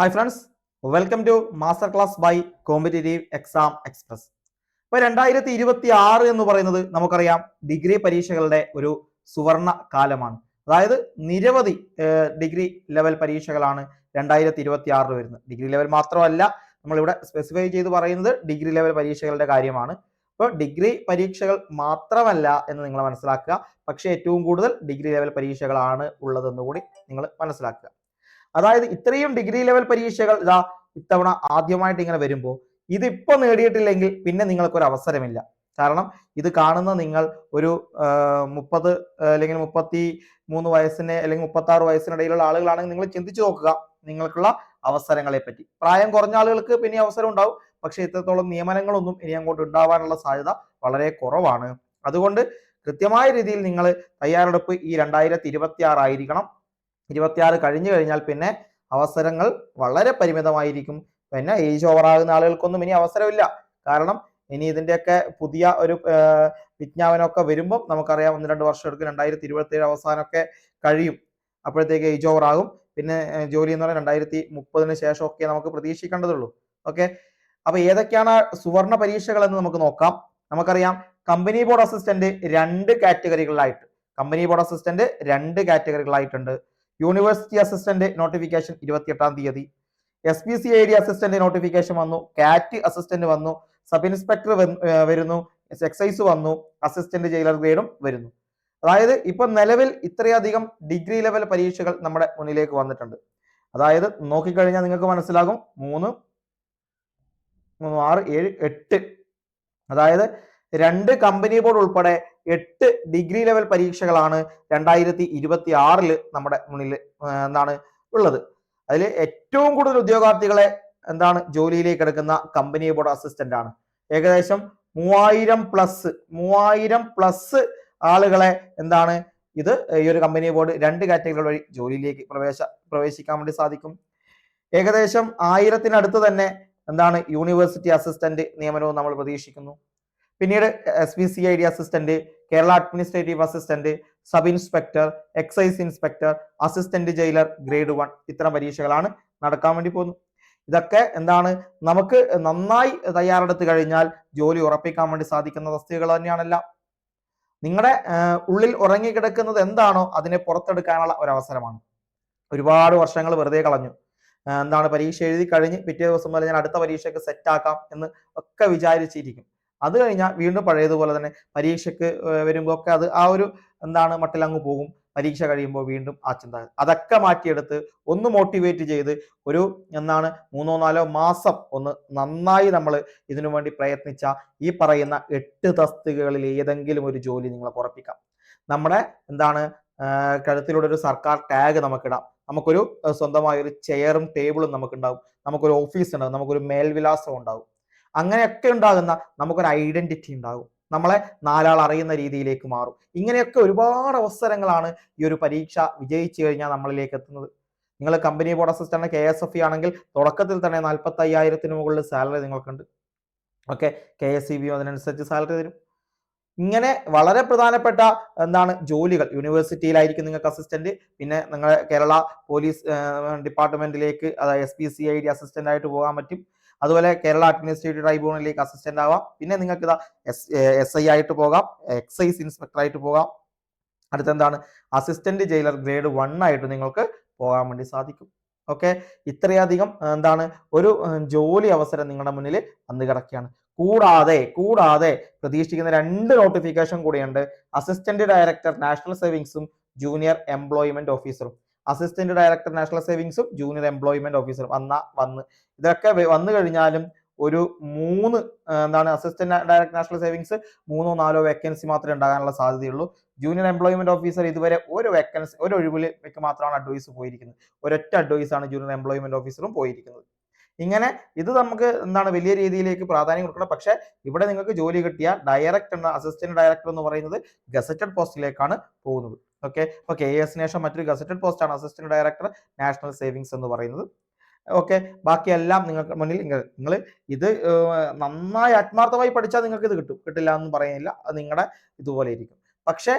Hi friends welcome to master class by competitive exam express ഇപ്പൊ രണ്ടായിരത്തി ഇരുപത്തി ആറ് എന്ന് പറയുന്നത് നമുക്കറിയാം ഡിഗ്രി പരീക്ഷകളുടെ ഒരു സുവർണ കാലമാണ്. അതായത് നിരവധി ഡിഗ്രി ലെവൽ പരീക്ഷകളാണ് രണ്ടായിരത്തി ഇരുപത്തി ആറിൽ വരുന്നത്. ഡിഗ്രി ലെവൽ മാത്രമല്ല നമ്മളിവിടെ സ്പെസിഫൈ ചെയ്ത് പറയുന്നത് ഡിഗ്രി ലെവൽ പരീക്ഷകളുടെ കാര്യമാണ്. അപ്പോൾ ഡിഗ്രി പരീക്ഷകൾ മാത്രമല്ല എന്ന് നിങ്ങൾ മനസ്സിലാക്കുക. പക്ഷേ ഏറ്റവും കൂടുതൽ ഡിഗ്രി ലെവൽ പരീക്ഷകളാണ് ഉള്ളതെന്ന് കൂടി നിങ്ങൾ മനസ്സിലാക്കുക. അതായത് ഇത്രയും ഡിഗ്രി ലെവൽ പരീക്ഷകൾ ഇതാ ഇത്തവണ ആദ്യമായിട്ട് ഇങ്ങനെ വരുമ്പോൾ ഇതിപ്പോ നേടിയിട്ടില്ലെങ്കിൽ പിന്നെ നിങ്ങൾക്കൊരു അവസരമില്ല. കാരണം ഇത് കാണുന്ന നിങ്ങൾ ഒരു മുപ്പത് അല്ലെങ്കിൽ മുപ്പത്തി മൂന്ന് വയസ്സിന് അല്ലെങ്കിൽ മുപ്പത്തി ആറ് വയസ്സിനിടയിലുള്ള ആളുകളാണെങ്കിൽ നിങ്ങൾ ചിന്തിച്ചു നോക്കുക നിങ്ങൾക്കുള്ള അവസരങ്ങളെ പറ്റി. പ്രായം കുറഞ്ഞ ആളുകൾക്ക് പിന്നെ അവസരം ഉണ്ടാവും. പക്ഷെ ഇത്രത്തോളം നിയമനങ്ങളൊന്നും ഇനി അങ്ങോട്ട് ഉണ്ടാവാനുള്ള സാധ്യത വളരെ കുറവാണ്. അതുകൊണ്ട് കൃത്യമായ രീതിയിൽ നിങ്ങൾ തയ്യാറെടുപ്പ് ഈ രണ്ടായിരത്തി ഇരുപത്തി ആറായിരിക്കണം ഇരുപത്തിയാറ് കഴിഞ്ഞു കഴിഞ്ഞാൽ പിന്നെ അവസരങ്ങൾ വളരെ പരിമിതമായിരിക്കും. പിന്നെ ഏജ് ഓവറാകുന്ന ആളുകൾക്കൊന്നും ഇനി അവസരമില്ല. കാരണം ഇനി ഇതിന്റെയൊക്കെ പുതിയ ഒരു വിജ്ഞാപനമൊക്കെ വരുമ്പോൾ നമുക്കറിയാം ഒന്ന് രണ്ട് വർഷം എടുക്കും രണ്ടായിരത്തി ഇരുപത്തി ഏഴ് അവസാനമൊക്കെ കഴിയും. അപ്പോഴത്തേക്ക് ഏജ് ഓവർ ആകും. പിന്നെ ജോലി എന്ന് പറഞ്ഞാൽ രണ്ടായിരത്തി മുപ്പതിന് ശേഷമൊക്കെ നമുക്ക് പ്രതീക്ഷിക്കേണ്ടതുള്ളൂ. ഓക്കെ? അപ്പൊ ഏതൊക്കെയാണ് സുവർണ പരീക്ഷകൾ എന്ന് നമുക്ക് നോക്കാം. നമുക്കറിയാം കമ്പനി ബോർഡ് അസിസ്റ്റന്റ് രണ്ട് കാറ്റഗറികളിലായിട്ട് കമ്പനി ബോർഡ് അസിസ്റ്റന്റ് രണ്ട് കാറ്റഗറികളായിട്ടുണ്ട് യൂണിവേഴ്സിറ്റി അസിസ്റ്റന്റ് നോട്ടിഫിക്കേഷൻ ഇരുപത്തിയെട്ടാം തീയതി. S P C I D assistant notification വന്നു. കാറ്റ് അസിസ്റ്റന്റ് വന്നു. സബ് ഇൻസ്പെക്ടർ വരുന്നു. എക്സൈസ് വന്നു. അസിസ്റ്റന്റ് ജയിലർ ഗ്രേഡും വരുന്നു. അതായത് ഇപ്പൊ നിലവിൽ ഇത്രയധികം ഡിഗ്രി ലെവൽ പരീക്ഷകൾ നമ്മുടെ മുന്നിലേക്ക് വന്നിട്ടുണ്ട്. അതായത് നോക്കിക്കഴിഞ്ഞാൽ നിങ്ങൾക്ക് മനസ്സിലാകും. മൂന്ന് മൂന്ന് ആറ് ഏഴ് എട്ട്. അതായത് രണ്ട് കമ്പനി ബോർഡ് ഉൾപ്പെടെ എട്ട് ഡിഗ്രി ലെവൽ പരീക്ഷകളാണ് രണ്ടായിരത്തി ഇരുപത്തി ആറിൽ നമ്മുടെ മുന്നിൽ എന്താണ് ഉള്ളത്. അതിൽ ഏറ്റവും കൂടുതൽ ഉദ്യോഗാർത്ഥികളെ എന്താണ് ജോലിയിലേക്ക് എടുക്കുന്ന കമ്പനി ബോർഡ് അസിസ്റ്റന്റ് ആണ്. ഏകദേശം മൂവായിരം പ്ലസ് മൂവായിരം പ്ലസ് ആളുകളെ എന്താണ് ഇത് ഈ ഒരു കമ്പനി ബോർഡ് രണ്ട് കാറ്റഗറികൾ വഴി ജോലിയിലേക്ക് പ്രവേശ പ്രവേശിക്കാൻ വേണ്ടി സാധിക്കും. ഏകദേശം ആയിരത്തിനടുത്ത് തന്നെ എന്താണ് യൂണിവേഴ്സിറ്റി അസിസ്റ്റന്റ് നിയമനവും നമ്മൾ പ്രതീക്ഷിക്കുന്നു. പിന്നീട് S B C I D assistant Kerala administrative assistant sub inspector excise inspector assistant jailer grade one ഇത്തരം പരീക്ഷകളാണ് നടക്കാൻ വേണ്ടി പോകുന്നത്. ഇതൊക്കെ എന്താണ്? നമുക്ക് നന്നായി തയ്യാറെടുത്ത് കഴിഞ്ഞാൽ ജോലി ഉറപ്പിക്കാൻ വേണ്ടി സാധിക്കുന്ന തസ്തികകൾ തന്നെയാണല്ല. നിങ്ങളുടെ ഉള്ളിൽ ഉറങ്ങിക്കിടക്കുന്നത് എന്താണോ അതിനെ പുറത്തെടുക്കാനുള്ള ഒരു അവസരമാണ് ഒരുപാട് വർഷങ്ങൾ വെറുതെ കളഞ്ഞു. എന്താണ് പരീക്ഷ എഴുതി കഴിഞ്ഞ് പിറ്റേ ദിവസം മുതൽ ഞാൻ അടുത്ത പരീക്ഷയ്ക്ക് സെറ്റാക്കാം എന്ന് ഒക്കെ വിചാരിച്ചിരിക്കും. അത് കഴിഞ്ഞാൽ വീണ്ടും പഴയതുപോലെ തന്നെ പരീക്ഷയ്ക്ക് വരുമ്പോൾ ഒക്കെ അത് ആ ഒരു എന്താണ് മട്ടിലങ്ങ് പോകും. പരീക്ഷ കഴിയുമ്പോൾ വീണ്ടും ആ ചിന്ത. അതൊക്കെ മാറ്റിയെടുത്ത് ഒന്ന് മോട്ടിവേറ്റ് ചെയ്ത് ഒരു എന്താണ് മൂന്നോ നാലോ മാസം ഒന്ന് നന്നായി നമ്മൾ ഇതിനു വേണ്ടി പ്രയത്നിച്ച ഈ പറയുന്ന എട്ട് തസ്തികകളിൽ ഏതെങ്കിലും ഒരു ജോലി നിങ്ങളെ ഉറപ്പിക്കാം. നമ്മുടെ എന്താണ് കഴുത്തിലൂടെ ഒരു സർക്കാർ ടാഗ് നമുക്കിടാം. നമുക്കൊരു സ്വന്തമായ ഒരു ചെയറും ടേബിളും നമുക്കുണ്ടാവും. നമുക്കൊരു ഓഫീസ് ഉണ്ടാവും. നമുക്കൊരു മേൽവിലാസം ഉണ്ടാവും. അങ്ങനെയൊക്കെ ഉണ്ടാകുന്ന നമുക്കൊരു ഐഡന്റിറ്റി ഉണ്ടാകും. നമ്മളെ നാലാൾ അറിയുന്ന രീതിയിലേക്ക് മാറും. ഇങ്ങനെയൊക്കെ ഒരുപാട് അവസരങ്ങളാണ് ഈ ഒരു പരീക്ഷ വിജയിച്ചു കഴിഞ്ഞാൽ നമ്മളിലേക്ക് എത്തുന്നത്. നിങ്ങൾ company board assistant K S F ആണെങ്കിൽ തുടക്കത്തിൽ തന്നെ നാൽപ്പത്തി അയ്യായിരത്തിന് മുകളിൽ സാലറി നിങ്ങൾക്കുണ്ട്. Okay K S C B അതിനനുസരിച്ച് സാലറി തരും. ഇങ്ങനെ വളരെ പ്രധാനപ്പെട്ട എന്താണ് ജോലികൾ. യൂണിവേഴ്സിറ്റിയിലായിരിക്കും നിങ്ങൾക്ക് അസിസ്റ്റന്റ് പിന്നെ നിങ്ങളെ കേരള പോലീസ് ഡിപ്പാർട്ട്മെന്റിലേക്ക് അതായത് S P C I D assistant ആയിട്ട് പോകാൻ പറ്റും. അതുപോലെ കേരള അഡ്മിനിസ്ട്രേറ്റീവ് ട്രൈബ്യൂണലിലേക്ക് അസിസ്റ്റന്റ് ആവാം. പിന്നെ നിങ്ങൾക്ക് ഇതാ എസ് എസ് ഐ ആയിട്ട് പോകാം. എക്സൈസ് ഇൻസ്പെക്ടർ ആയിട്ട് പോകാം. അടുത്തെന്താണ്? അസിസ്റ്റന്റ് ജയിലർ ഗ്രേഡ് വൺ ആയിട്ട് നിങ്ങൾക്ക് പോകാൻ വേണ്ടി സാധിക്കും. ഓക്കെ ഇത്രയധികം എന്താണ്? ഒരു ജോലി അവസരം നിങ്ങളുടെ മുന്നിൽ വന്നു കിടക്കുകയാണ്. കൂടാതെ കൂടാതെ പ്രതീക്ഷിക്കുന്ന രണ്ട് നോട്ടിഫിക്കേഷൻ കൂടിയുണ്ട്. അസിസ്റ്റന്റ് ഡയറക്ടർ നാഷണൽ സേവിങ്സും ജൂനിയർ എംപ്ലോയ്മെന്റ് ഓഫീസറും അസിസ്റ്റന്റ് ഡയറക്ടർ നാഷണൽ സേവിങ്സും ജൂനിയർ എംപ്ലോയ്മെന്റ് ഓഫീസറും വന്ന വന്ന്. ഇതൊക്കെ വന്നു കഴിഞ്ഞാലും ഒരു മൂന്ന് എന്താണ് അസിസ്റ്റന്റ് ഡയറക്ടർ നാഷണൽ സേവിങ്സ് മൂന്നോ നാലോ വേക്കൻസി മാത്രമേ ഉണ്ടാകാനുള്ള സാധ്യതയുള്ളൂ. ജൂനിയർ എംപ്ലോയ്മെന്റ് ഓഫീസർ ഇതുവരെ ഒരു വേക്കൻസി ഒരു ഒഴിവിലേക്ക് മാത്രമാണ് അഡ്വൈസ് പോയിരിക്കുന്നത്. ഒരൊറ്റ അഡ്വൈസ് ആണ് ജൂനിയർ എംപ്ലോയ്മെന്റ് ഓഫീസറും പോയിരിക്കുന്നത്. ഇങ്ങനെ ഇത് നമുക്ക് എന്താണ് വലിയ രീതിയിലേക്ക് പ്രാധാന്യം കൊടുക്കണം. പക്ഷെ ഇവിടെ നിങ്ങൾക്ക് ജോലി കിട്ടിയ ഡയറക്ടർ അസിസ്റ്റന്റ് ഡയറക്ടർ എന്ന് പറയുന്നത് ഗസറ്റഡ് പോസ്റ്റിലേക്കാണ് പോകുന്നത്. ഓക്കെ അപ്പൊ കെ എസിന് ശേഷം മറ്റൊരു ഗസറ്റഡ് പോസ്റ്റാണ് അസിസ്റ്റന്റ് ഡയറക്ടർ നാഷണൽ സേവിങ്സ് എന്ന് പറയുന്നത്. ഓക്കെ ബാക്കിയെല്ലാം നിങ്ങൾക്ക് മുന്നിൽ നിങ്ങൾ ഇത് നന്നായി ആത്മാർത്ഥമായി പഠിച്ചാൽ നിങ്ങൾക്ക് ഇത് കിട്ടും. കിട്ടില്ല എന്ന് പറയുന്നില്ല. അത് നിങ്ങളുടെ ഇതുപോലെ ഇരിക്കും. പക്ഷേ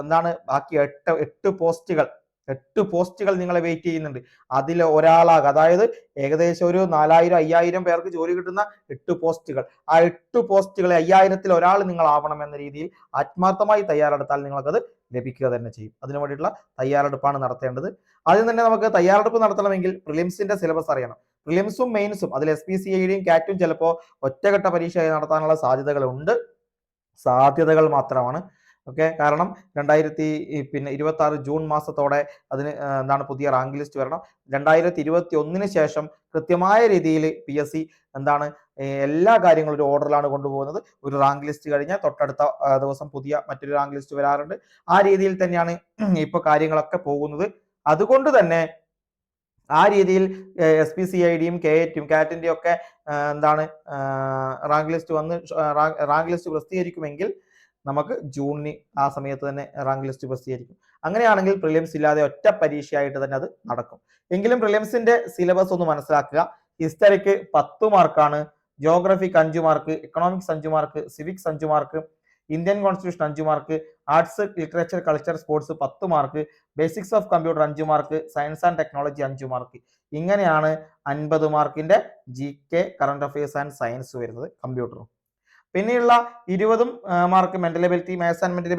എന്താണ് ബാക്കി എട്ട് എട്ട് പോസ്റ്റുകൾ എട്ട് പോസ്റ്റുകൾ നിങ്ങളെ വെയിറ്റ് ചെയ്യുന്നുണ്ട്. അതിൽ ഒരാളാകും. അതായത് ഏകദേശം ഒരു നാലായിരം അയ്യായിരം പേർക്ക് ജോലി കിട്ടുന്ന എട്ട് പോസ്റ്റുകൾ. ആ എട്ട് പോസ്റ്റുകളെ അയ്യായിരത്തിൽ ഒരാൾ നിങ്ങളാവണം എന്ന രീതിയിൽ ആത്മാർത്ഥമായി തയ്യാറെടുത്താൽ നിങ്ങൾക്കത് ലഭിക്കുക തന്നെ ചെയ്യും. അതിനു വേണ്ടിയിട്ടുള്ള തയ്യാറെടുപ്പാണ് നടത്തേണ്ടത്. ആദ്യം തന്നെ നമുക്ക് തയ്യാറെടുപ്പ് നടത്തണമെങ്കിൽ പ്രിലിംസിന്റെ സിലബസ് അറിയണം. പ്രിലിംസും മെയിൻസും അതിൽ എസ് പി സി ഐയുടെയും കാറ്റും ചിലപ്പോൾ ഒറ്റഘട്ട പരീക്ഷയായി നടത്താനുള്ള സാധ്യതകളുണ്ട്. സാധ്യതകൾ മാത്രമാണ്. ഓക്കെ? കാരണം രണ്ടായിരത്തി പിന്നെ ഇരുപത്തി ആറ് ജൂൺ മാസത്തോടെ അതിന് എന്താണ് പുതിയ റാങ്ക് ലിസ്റ്റ് വരണം. രണ്ടായിരത്തി ഇരുപത്തി ഒന്നിന് ശേഷം കൃത്യമായ രീതിയിൽ പി എസ് സി എന്താണ് എല്ലാ കാര്യങ്ങളും ഒരു ഓർഡറിലാണ് കൊണ്ടുപോകുന്നത്. ഒരു റാങ്ക് ലിസ്റ്റ് കഴിഞ്ഞാൽ തൊട്ടടുത്ത ദിവസം പുതിയ മറ്റൊരു റാങ്ക് ലിസ്റ്റ് വരാറുണ്ട്. ആ രീതിയിൽ തന്നെയാണ് ഇപ്പൊ കാര്യങ്ങളൊക്കെ പോകുന്നത്. അതുകൊണ്ട് തന്നെ ആ രീതിയിൽ എസ് പി സി ഐ ഡിയും കെ എറ്റും കാറ്റിന്റെയും ഒക്കെ എന്താണ് റാങ്ക് ലിസ്റ്റ് വന്ന് റാങ്ക് ലിസ്റ്റ് പ്രസിദ്ധീകരിക്കുമെങ്കിൽ നമുക്ക് ജൂണിന് ആ സമയത്ത് തന്നെ റാങ്ക് ലിസ്റ്റ് പ്രസിദ്ധീകരിക്കും. അങ്ങനെയാണെങ്കിൽ പ്രിലിംസ് ഇല്ലാതെ ഒറ്റ പരീക്ഷയായിട്ട് തന്നെ അത് നടക്കും. എങ്കിലും പ്രിലിംസിന്റെ സിലബസ് ഒന്ന് മനസ്സിലാക്കുക. ഹിസ്റ്ററിക്ക് പത്ത് മാർക്കാണ് ജോഗ്രഫിക്ക് അഞ്ച് മാർക്ക് എക്കണോമിക്സ് അഞ്ച് മാർക്ക് സിവിക്സ് അഞ്ച് മാർക്ക് ഇന്ത്യൻ കോൺസ്റ്റിറ്റ്യൂഷൻ അഞ്ച് mark arts literature culture sports പത്ത് മാർക്ക് ബേസിക്സ് ഓഫ് കമ്പ്യൂട്ടർ അഞ്ച് മാർക്ക് സയൻസ് ആൻഡ് ടെക്നോളജി അഞ്ച് മാർക്ക് ഇങ്ങനെയാണ് അൻപത് മാർക്കിന്റെ G K current affairs and science വരുന്നത് കമ്പ്യൂട്ടറും പിന്നെയുള്ള ഇരുപതും mark mental ability maths and mental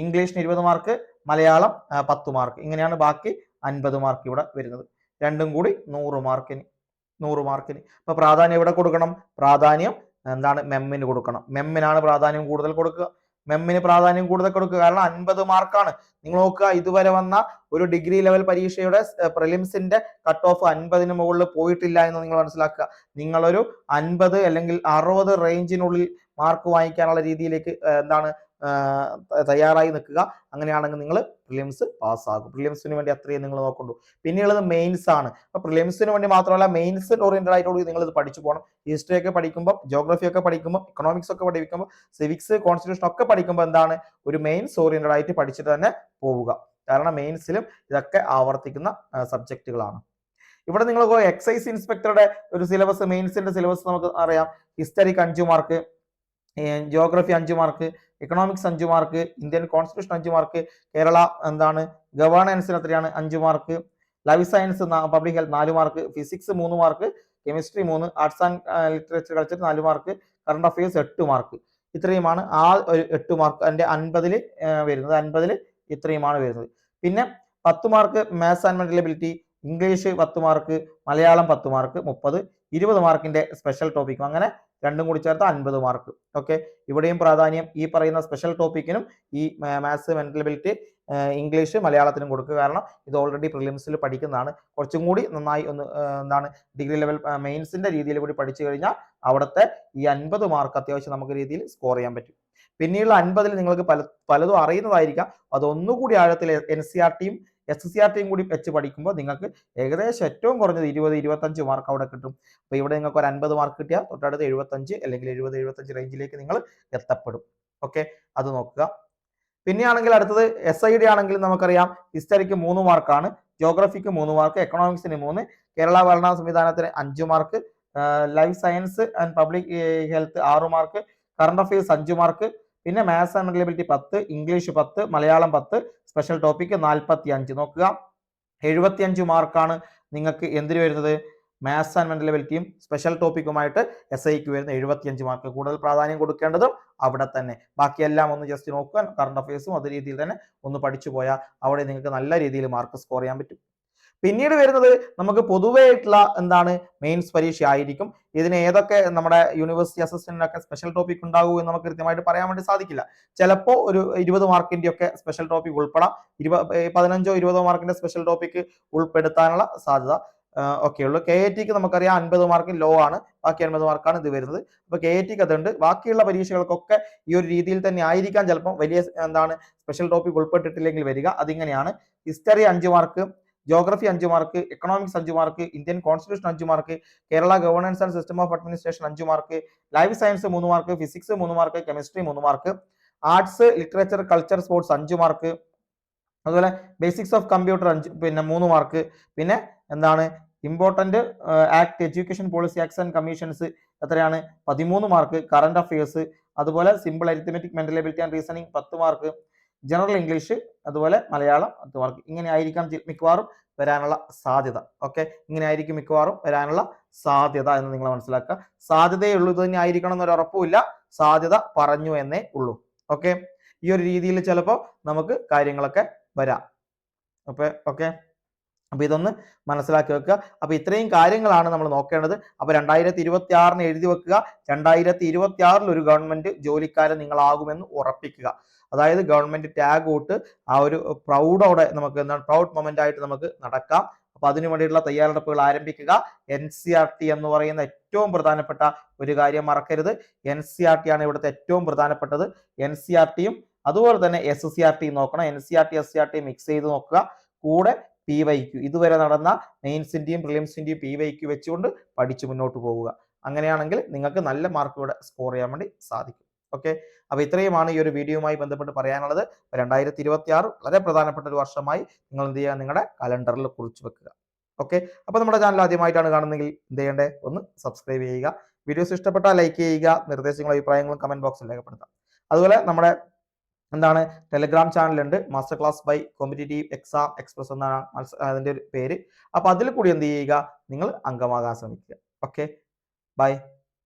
ഇംഗ്ലീഷിന് ഇരുപത് മാർക്ക് മലയാളം പത്ത് മാർക്ക് ഇങ്ങനെയാണ് ബാക്കി അൻപത് മാർക്ക് ഇവിടെ വരുന്നത്. രണ്ടും കൂടി നൂറ് മാർക്കിന് നൂറ് മാർക്കിന് അപ്പൊ പ്രാധാന്യം എവിടെ കൊടുക്കണം? പ്രാധാന്യം എന്താണ്? മെമ്മിന് കൊടുക്കണം. മെമ്മിനാണ് പ്രാധാന്യം കൂടുതൽ കൊടുക്കുക. മെമ്മിന് പ്രാധാന്യം കൂടുതൽ കൊടുക്കുക. കാരണം അൻപത് മാർക്കാണ് നിങ്ങൾ നോക്കുക ഇതുവരെ വന്ന ഒരു ഡിഗ്രി ലെവൽ പരീക്ഷയുടെ പ്രിലിംസിന്റെ കട്ട് ഓഫ് അൻപതിന് മുകളിൽ പോയിട്ടില്ല എന്ന് നിങ്ങൾ മനസ്സിലാക്കുക. നിങ്ങളൊരു അൻപത് അല്ലെങ്കിൽ അറുപത് റേഞ്ചിനുള്ളിൽ മാർക്ക് വാങ്ങിക്കാനുള്ള രീതിയിലേക്ക് എന്താണ് തയ്യാറായി നിൽക്കുക. അങ്ങനെയാണെങ്കിൽ നിങ്ങൾ പ്രിലിംസ് പാസ്സാകും പ്രിലിംസിന് വേണ്ടി അത്രയും നിങ്ങൾ നോക്കണ്ടു. പിന്നെയുള്ളത് മെയിൻസ് ആണ്. അപ്പൊ പ്രിലിംസിന് വേണ്ടി മാത്രമല്ല മെയിൻസ് ഓറിയന്റഡ് ആയിട്ടുള്ള നിങ്ങൾ ഇത് പഠിച്ചു പോകണം. ഹിസ്റ്ററി ഒക്കെ പഠിക്കുമ്പോൾ ജോഗ്രഫി ഒക്കെ പഠിക്കുമ്പോൾ ഇക്കണോമിക്സ് ഒക്കെ പഠിക്കുമ്പോൾ സിവിക്സ് കോൺസ്റ്റിറ്റ്യൂഷൻ ഒക്കെ പഠിക്കുമ്പോൾ എന്താണ്? ഒരു മെയിൻസ് ഓറിയന്റഡ് ആയിട്ട് പഠിച്ചിട്ട് തന്നെ പോവുക. കാരണം മെയിൻസിലും ഇതൊക്കെ ആവർത്തിക്കുന്ന സബ്ജക്റ്റുകളാണ് ഇവിടെ നിങ്ങൾ എക്സൈസ് ഇൻസ്പെക്ടറുടെ ഒരു സിലബസ് മെയിൻസിന്റെ സിലബസ് നമുക്ക് അറിയാം. ഹിസ്റ്ററിക്ക് അഞ്ചു മാർക്ക് ജോഗ്രഫി അഞ്ചു മാർക്ക് എക്കണോമിക്സ് അഞ്ച് മാർക്ക് ഇന്ത്യൻ കോൺസ്റ്റിറ്റ്യൂഷൻ അഞ്ച് മാർക്ക് കേരള എന്താണ് ഗവേണൻസിന് എത്രയാണ് അഞ്ച് mark life science public health നാല് മാർക്ക് ഫിസിക്സ് മൂന്ന് മാർക്ക് കെമിസ്ട്രി മൂന്ന് ആർട്സ് ആൻഡ് ലിറ്ററേച്ചർ കൾച്ചർ നാല് മാർക്ക് കറണ്ട് അഫയേഴ്സ് എട്ട് മാർക്ക് ഇത്രയുമാണ് ആ ഒരു എട്ട് മാർക്ക് അതിന്റെ അൻപതിൽ വരുന്നത്. അൻപതിൽ ഇത്രയുമാണ് വരുന്നത്. പിന്നെ പത്ത് mark maths and mental ability English പത്ത് മാർക്ക് മലയാളം പത്ത് മാർക്ക് മുപ്പത് ഇരുപത് മാർക്കിന്റെ സ്പെഷ്യൽ ടോപ്പിക്കും അങ്ങനെ രണ്ടും കൂടി ചേർത്ത് അൻപത് മാർക്ക്. ഓക്കെ ഇവിടെയും പ്രാധാന്യം ഈ പറയുന്ന സ്പെഷ്യൽ ടോപ്പിക്കിനും ഈ മാത്സ് മെന്റൽ എബിലിറ്റി ഇംഗ്ലീഷ് മലയാളത്തിനും കൊടുക്കുക. കാരണം ഇത് ഓൾറെഡി പ്രിലിംസിൽ പഠിക്കുന്നതാണ്. കുറച്ചും കൂടി നന്നായി ഒന്ന് എന്താണ് ഡിഗ്രി ലെവൽ മെയിൻസിന്റെ രീതിയിൽ കൂടി പഠിച്ചു കഴിഞ്ഞാൽ അവിടുത്തെ ഈ അൻപത് മാർക്ക് അത്യാവശ്യം നമുക്ക് രീതിയിൽ സ്കോർ ചെയ്യാൻ പറ്റും. പിന്നീടുള്ള അൻപതിൽ നിങ്ങൾക്ക് പല പലതും അറിയുന്നതായിരിക്കാം. അതൊന്നുകൂടി ആഴത്തിൽ എൻ സി ആർ ടിയും എസ് സി ആർ ടിയും കൂടി വെച്ച് പഠിക്കുമ്പോൾ നിങ്ങൾക്ക് ഏകദേശം ഏറ്റവും കുറഞ്ഞത് ഇരുപത് ഇരുപത്തഞ്ച് മാർക്ക് അവിടെ കിട്ടും. അപ്പോൾ ഇവിടെ നിങ്ങൾക്ക് ഒരു അൻപത് മാർക്ക് കിട്ടിയാൽ തൊട്ടടുത്ത് എഴുപത്തഞ്ച് അല്ലെങ്കിൽ എഴുപത് എഴുപത്തഞ്ച് റേഞ്ചിലേക്ക് നിങ്ങൾ എത്തപ്പെടും. ഓക്കെ അത് നോക്കുക. പിന്നെയാണെങ്കിൽ അടുത്തത് എസ് ഐ ഡി ആണെങ്കിൽ നമുക്കറിയാം. ഹിസ്റ്ററിക്ക് മൂന്ന് മാർക്കാണ് ജോഗ്രഫിക്ക് മൂന്ന് മാർക്ക് എക്കണോമിക്സിന് മൂന്ന് കേരള ഭരണ സംവിധാനത്തിന് അഞ്ച് mark life science and public health ആറ് മാർക്ക് കറണ്ട് അഫയേഴ്സ് അഞ്ച് മാർക്ക് പിന്നെ മാത്സ് ആൻഡ് മെന്റലബിലിറ്റി പത്ത് ഇംഗ്ലീഷ് പത്ത് മലയാളം പത്ത് സ്പെഷ്യൽ ടോപ്പിക്ക് നാൽപ്പത്തി അഞ്ച് നോക്കുക. എഴുപത്തി അഞ്ച് മാർക്കാണ് നിങ്ങൾക്ക് എന്തിനു വരുന്നത്? മാത്സ് ആൻഡ് മെന്റലബിലിറ്റിയും സ്പെഷ്യൽ ടോപ്പിക്കുമായിട്ട് എസ് ഐക്ക് വരുന്ന എഴുപത്തിയഞ്ച് മാർക്ക് കൂടുതൽ പ്രാധാന്യം കൊടുക്കേണ്ടതും അവിടെ തന്നെ. ബാക്കിയെല്ലാം ഒന്ന് ജസ്റ്റ് നോക്കുക. കറണ്ട് അഫയേഴ്സും അതേ രീതിയിൽ തന്നെ ഒന്ന് പഠിച്ചു പോയാൽ അവിടെ നിങ്ങൾക്ക് നല്ല രീതിയിൽ മാർക്ക് സ്കോർ ചെയ്യാൻ പറ്റും. പിന്നീട് വരുന്നത് നമുക്ക് പൊതുവെയായിട്ടുള്ള എന്താണ് മെയിൻസ് പരീക്ഷ ആയിരിക്കും ഇതിന് ഏതൊക്കെ നമ്മുടെ യൂണിവേഴ്സിറ്റി അസിസ്റ്റന്റിനൊക്കെ സ്പെഷ്യൽ ടോപ്പിക് ഉണ്ടാകൂ എന്ന് നമുക്ക് കൃത്യമായിട്ട് പറയാൻ വേണ്ടി സാധിക്കില്ല. ചിലപ്പോൾ ഒരു ഇരുപത് മാർക്കിന്റെ ഒക്കെ സ്പെഷ്യൽ ടോപ്പിക് ഉൾപ്പെടാം ഇരുപത് പതിനഞ്ചോ ഇരുപതോ മാർക്കിന്റെ സ്പെഷ്യൽ ടോപ്പിക് ഉൾപ്പെടുത്താനുള്ള സാധ്യത ഒക്കെ ഉള്ളൂ. കെ എ ടിക്ക് നമുക്കറിയാം അൻപത് മാർക്ക് ലോ ആണ്. ബാക്കി അൻപത് മാർക്കാണ് ഇത് വരുന്നത്. അപ്പൊ കെ എ ടിക്ക് അതുണ്ട്. ബാക്കിയുള്ള പരീക്ഷകൾക്കൊക്കെ ഈ ഒരു രീതിയിൽ തന്നെ ആയിരിക്കാം. ചിലപ്പം വലിയ എന്താണ് സ്പെഷ്യൽ ടോപ്പിക് ഉൾപ്പെട്ടിട്ടില്ലെങ്കിൽ വരിക. അതിങ്ങനെയാണ്. ഹിസ്റ്ററി അഞ്ച് മാർക്ക് ജോഗ്രഫി അഞ്ച് മാർക്ക് എക്കണോമിക്സ് അഞ്ച് മാർക്ക് ഇന്ത്യൻ കോൺസ്റ്റിറ്റ്യൂഷൻ അഞ്ച് mark Kerala governance and system of administration അഞ്ച് മാർക്ക് ലൈഫ് സയൻസ് മൂന്ന് മാർക്ക് ഫിസിക്സ് മൂന്ന് മാർക്ക് കെമിസ്ട്രി മൂന്ന് mark arts literature culture sports അഞ്ച് മാർക്ക് അതുപോലെ ബേസിക്സ് ഓഫ് കമ്പ്യൂട്ടർ അഞ്ച് പിന്നെ മൂന്ന് മാർക്ക് പിന്നെ എന്താണ്? Important act education policy acts and commissions എത്രയാണ്? പതിമൂന്ന് മാർക്ക് കറണ്ട് അഫയേഴ്സ് അതുപോലെ simple arithmetic mental ability and reasoning പത്ത് മാർക്ക് ജനറൽ ഇംഗ്ലീഷ് അതുപോലെ മലയാളം അതുമാർക്ക് ഇങ്ങനെ ആയിരിക്കാം മിക്കവാറും വരാനുള്ള സാധ്യത. ഓക്കെ ഇങ്ങനെ ആയിരിക്കും മിക്കവാറും വരാനുള്ള സാധ്യത എന്ന് നിങ്ങൾ മനസ്സിലാക്കുക. സാധ്യതയുള്ളൂ ഇത് തന്നെ ആയിരിക്കണം എന്നൊരു ഉറപ്പുമില്ല സാധ്യത പറഞ്ഞു എന്നേ ഉള്ളൂ. ഓക്കെ ഈ ഒരു രീതിയിൽ ചിലപ്പോൾ നമുക്ക് കാര്യങ്ങളൊക്കെ വരാം. അപ്പൊ ഓക്കെ അപ്പൊ ഇതൊന്ന് മനസ്സിലാക്കി വെക്കുക. അപ്പോൾ ഇത്രയും കാര്യങ്ങളാണ് നമ്മൾ നോക്കേണ്ടത്. അപ്പോൾ രണ്ടായിരത്തി ഇരുപത്തി ആറിന് എഴുതി വെക്കുക. രണ്ടായിരത്തി ഇരുപത്തി ആറിൽ ഒരു ഗവൺമെന്റ് ജോലിക്കാരൻ നിങ്ങളാകുമെന്ന് ഉറപ്പിക്കുക. അതായത് ഗവൺമെന്റ് ടാഗ് ഔട്ട് ആ ഒരു പ്രൗഡോടെ നമുക്ക് എന്താണ് പ്രൗഡ് മൊമെന്റ് ആയിട്ട് നമുക്ക് നടക്കാം. അപ്പോൾ അതിനു വേണ്ടിയിട്ടുള്ള തയ്യാറെടുപ്പുകൾ ആരംഭിക്കുക. എൻ സി ആർ ടി എന്ന് പറയുന്ന ഏറ്റവും പ്രധാനപ്പെട്ട ഒരു കാര്യം മറക്കരുത്. എൻ സി ആർ ടി ആണ് ഇവിടുത്തെ ഏറ്റവും പ്രധാനപ്പെട്ടത്. എൻ സി ആർ ടിയും അതുപോലെ തന്നെ എസ് സി ആർ ടി നോക്കണം. N C R T S C R T mix ചെയ്ത് നോക്കുക. കൂടെ പി വൈ ക്യു ഇതുവരെ നടന്ന മെയിൻസിന്റെയും പ്രിലിംസിന്റെയും പി വൈ ക്യു വെച്ചുകൊണ്ട് പഠിച്ചു മുന്നോട്ട് പോവുക. അങ്ങനെയാണെങ്കിൽ നിങ്ങൾക്ക് നല്ല മാർക്ക് ഇവിടെ സ്കോർ ചെയ്യാൻ വേണ്ടി സാധിക്കും. ഓക്കെ അപ്പൊ ഇത്രയുമാണ് ഈ ഒരു വീഡിയോയുമായി ബന്ധപ്പെട്ട് പറയാനുള്ളത്. രണ്ടായിരത്തി ഇരുപത്തി ആറ് വളരെ പ്രധാനപ്പെട്ട ഒരു വർഷമായി നിങ്ങൾ എന്ത് ചെയ്യുക? നിങ്ങളുടെ കലണ്ടറിൽ കുറിച്ച് വെക്കുക. ഓക്കെ അപ്പൊ നമ്മുടെ ചാനൽ ആദ്യമായിട്ടാണ് കാണുന്നതെങ്കിൽ എന്ത് ചെയ്യേണ്ടത് ഒന്ന് സബ്സ്ക്രൈബ് ചെയ്യുക. വീഡിയോസ് ഇഷ്ടപ്പെട്ടാൽ ലൈക്ക് ചെയ്യുക. നിർദ്ദേശങ്ങളും അഭിപ്രായങ്ങളും കമന്റ് ബോക്സിൽ രേഖപ്പെടുത്താം. അതുപോലെ നമ്മുടെ എന്താണ്? ടെലിഗ്രാം ചാനലുണ്ട് master class by competitive exam express എന്നാണ് അതിന്റെ ഒരു പേര്. അപ്പൊ അതിൽ കൂടി എന്ത് ചെയ്യുക? നിങ്ങൾ അംഗമാകാൻ ശ്രമിക്കുക. Okay bye